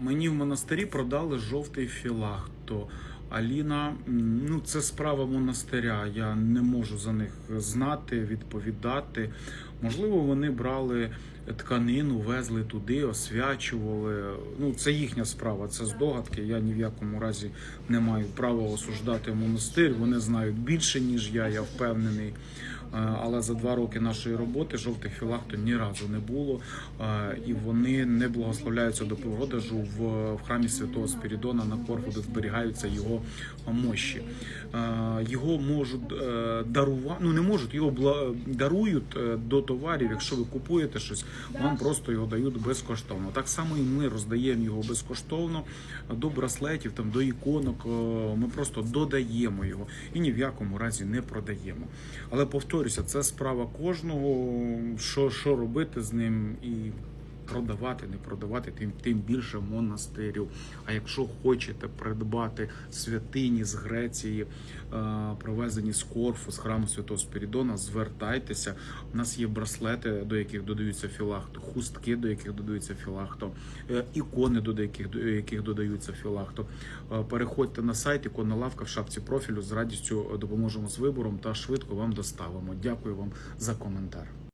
Мені в монастирі продали жовтий філахто. Аліна, ну це справа монастиря. Я не можу за них знати, відповідати. Можливо, вони брали тканину, везли туди, освячували. Ну, це їхня справа, це здогадки. Я ні в якому разі не маю права осуждати монастир. Вони знають більше, ніж я, я впевнений. Е, Але за два роки нашої роботи жовтих філахто ні разу не було, Е, і вони не благословляються до продажу в, в храмі святого Спірідона на Корфу, де зберігаються його мощі. Е, Його можуть дарувати, ну не можуть, його дарують до товарів. Якщо ви купуєте щось, вам просто його дають безкоштовно. Так само і ми роздаємо його безкоштовно до браслетів, там до іконок. Ми просто додаємо його і ні в якому разі не продаємо. Але повторюся, це справа кожного, що, що робити з ним і. Продавати, не продавати, тим тим більше монастирів. А якщо хочете придбати святині з Греції, е, привезені з Корфу, з храму Святого Спірідона, звертайтеся. У нас є браслети, до яких додаються філахто, хустки, до яких додаються філахто, е, ікони, до яких, до яких додаються філахто. Е, Переходьте на сайт, іконна лавка в шапці профілю. З радістю допоможемо з вибором та швидко вам доставимо. Дякую вам за коментар.